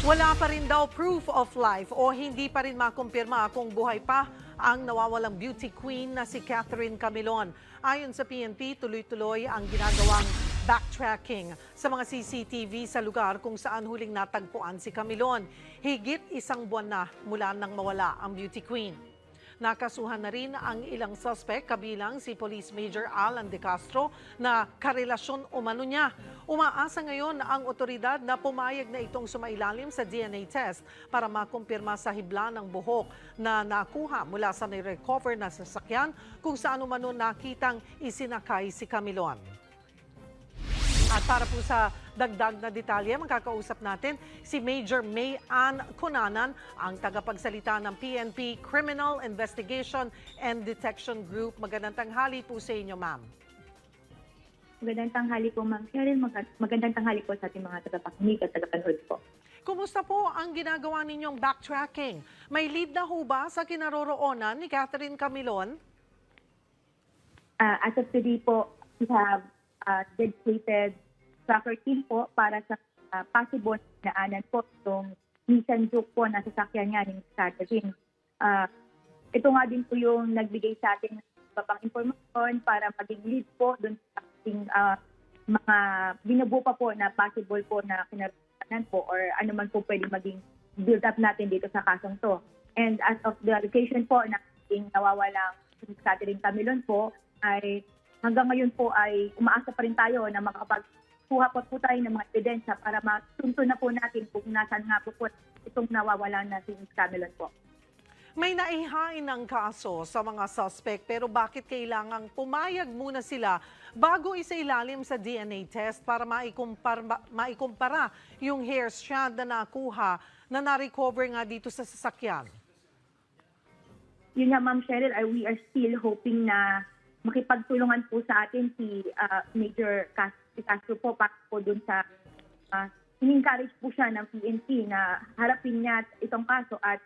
Wala pa rin daw proof of life o hindi pa rin makumpirma kung buhay pa ang nawawalang beauty queen na si Catherine Camilon. Ayon sa PNP, tuloy-tuloy ang ginagawang backtracking sa mga CCTV sa lugar kung saan huling natagpuan si Camilon. Higit isang buwan na mula nang mawala ang beauty queen. Nakasuhan na rin ang ilang suspect kabilang si Police Major Alan De Castro na karelasyon umano niya. Umaasa ngayon ang otoridad na pumayag na itong sumailalim sa DNA test para makumpirma sa hibla ng buhok na nakuha mula sa nirecover na sasakyan kung saan umano nakitang isinakay si Camilon. At para po sa dagdag na detalye, makakausap natin si Major May Ann Cunanan, ang tagapagsalita ng PNP Criminal Investigation and Detection Group. Magandang tanghali po sa inyo, ma'am. Magandang tanghali po, Ma'am Cheryl. Mag- Magandang tanghali po sa ating mga tagapakinig at tagapanood po. Kumusta po ang ginagawa ninyong backtracking? May lead na ho ba sa kinaroroonan ni Catherine Camilon? Uh, as of today po, we have uh, dedicated tracker team po para sa uh, possible na anan po itong Nissan Juke po na sasakyan nga ni Catherine. Uh, ito nga din po yung nagbigay sa atin ng iba pang informasyon para maging lead po doon sa ating uh, mga binubuo pa po na possible po na kinaranasan po or ano man po pwede maging build up natin dito sa kasong to. And as of the location po na ating nawawalang si Catherine Camilon po ay hanggang ngayon po ay umaasa pa rin tayo na makapagkuha po po tayo ng mga ebidensya para masunto na po natin kung nasan nga po po itong nawawala na si Miss Camilon po. May naihain ng kaso sa mga suspect pero bakit kailangang pumayag muna sila bago isailalim sa DNA test para maikumpara, maikumpara yung hair strand na nakuha na na-recover nga dito sa sasakyan? Yun nga, Ma'am Cheryl, we are still hoping na makipagtulungan po sa atin si uh, Major Castro po para po dun sa uh, in-encourage po siya ng PNP na harapin niya itong kaso at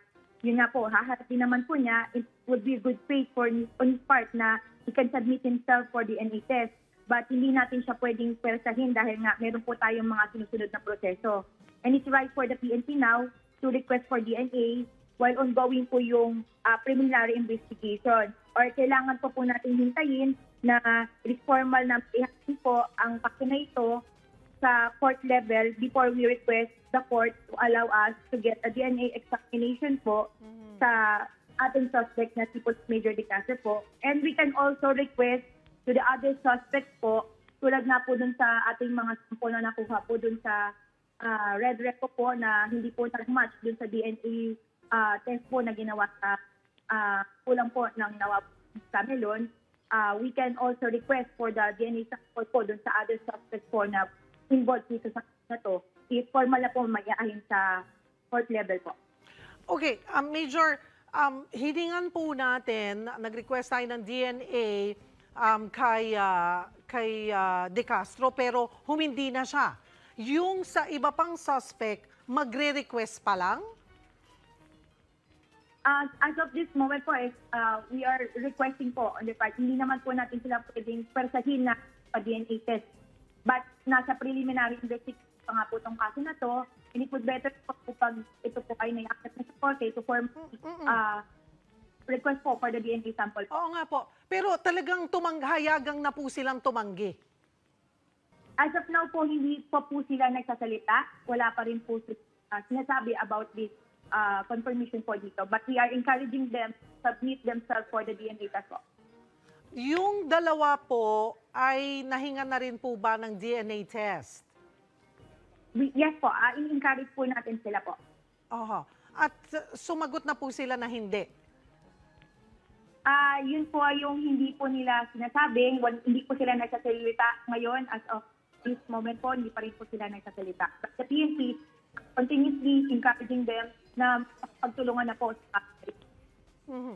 yun nga po, haharapin naman po niya, it would be good faith for on his part na he can submit himself for the NA test. But hindi natin siya pwedeng pwersahin dahil nga meron po tayong mga sinusunod na proseso. And it's right for the PNP now to request for DNA while ongoing po yung uh, preliminary investigation. Or kailangan po po natin hintayin na formal na ihain po ang kaso na ito sa court level before we request the court to allow us to get a DNA examination po sa ating suspect na si Major De Castro po. And we can also request to the other suspects po, tulad na po dun sa ating mga sample na nakuha po dun sa ah, red repo po na hindi po nag-match dun sa DNA ah, test po na ginawa sa ah, kulang po ng nawa sa Melon. Ah, we can also request for the DNA sample po dun sa other suspects po na involved dito sa na to. I-formal na po mayayahin sa court level po. Okay, um, Major, um, hiningan po natin, nag-request tayo ng DNA um, kay, ah, kay ah, De Castro pero humindi na siya. Yung sa iba pang suspect, magre-request pa lang? Uh, as of this moment po, is, uh, we are requesting po on the part, hindi naman po natin sila pwedeng persahin na pa-DNA test. But nasa preliminary investigation pa nga po itong kaso na to, and it would better po pag ito po ay nai-accept na sa korte to form uh, request po for the DNA sample. Oo nga po. Pero talagang tumanghayagang na po silang tumanggi. As of now po, hindi po po sila nagsasalita. Wala pa rin po uh, sinasabi about this uh, confirmation po dito. But we are encouraging them to submit themselves for the DNA test po. Yung dalawa po ay nahinga na rin po ba ng DNA test? We, yes po, uh, i-encourage po natin sila po. Aha. At uh, sumagot na po sila na hindi. Ah, yun po yung hindi po nila sinasabing, wal- hindi po sila nagsasalita ngayon as of this moment po, hindi pa rin po sila nagsasalita. But the PNP continuously encouraging them na pagtulungan na po sa Mhm.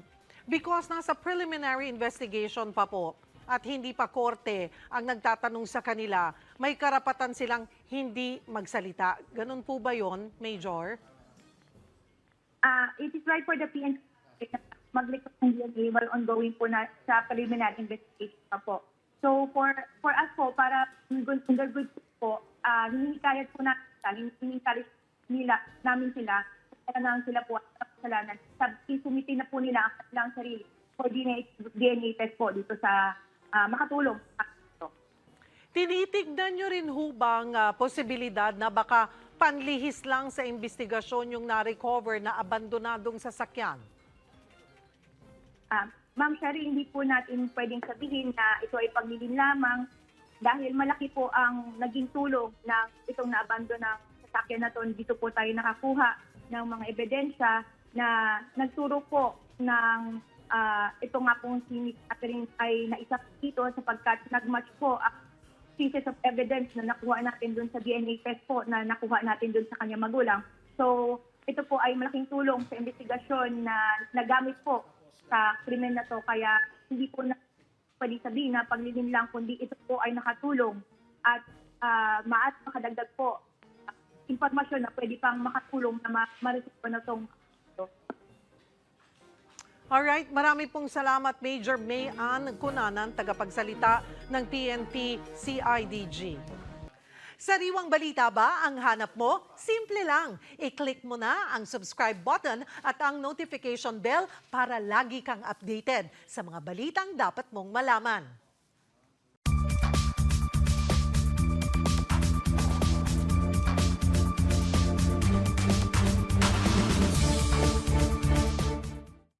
Because nasa preliminary investigation pa po at hindi pa korte ang nagtatanong sa kanila, may karapatan silang hindi magsalita. Ganun po ba yon, Major? Ah, it is right for the PNP mag-request ng DNA while ongoing po na sa preliminary investigation pa po. So for for us po, para in good, po, ah, hinihikayat po natin, hinihikayat nila, namin sila, kaya na sila po ang kasalanan. Sabi, sumiti na po nila ang kanilang sarili for DNA, DNA test po dito sa ah, makatulong. Tinitignan nyo rin hubang ah, posibilidad na baka panlihis lang sa investigasyon yung na-recover na abandonadong sasakyan? Ah, Ma'am Shari, hindi po natin pwedeng sabihin na ito ay paglilin lamang dahil malaki po ang naging tulong ng itong naabando ng sasakyan na to. Dito po tayo nakakuha ng mga ebidensya na nagturo po ng ah, ito nga pong si Miss Catherine ay naisa dito sapagkat nagmatch po ang pieces of evidence na nakuha natin dun sa DNA test po na nakuha natin dun sa kanyang magulang. So, ito po ay malaking tulong sa investigasyon na nagamit po sa krimen na to. Kaya hindi po na pwede sabihin na paglilin lang, kundi ito po ay nakatulong at uh, maat makadagdag po ah, impormasyon na pwede pang makatulong na ma- ma-resolve na itong Alright, marami pong salamat Major May Ann Cunanan, tagapagsalita ng PNP CIDG. Sariwang balita ba ang hanap mo? Simple lang. I-click mo na ang subscribe button at ang notification bell para lagi kang updated sa mga balitang dapat mong malaman.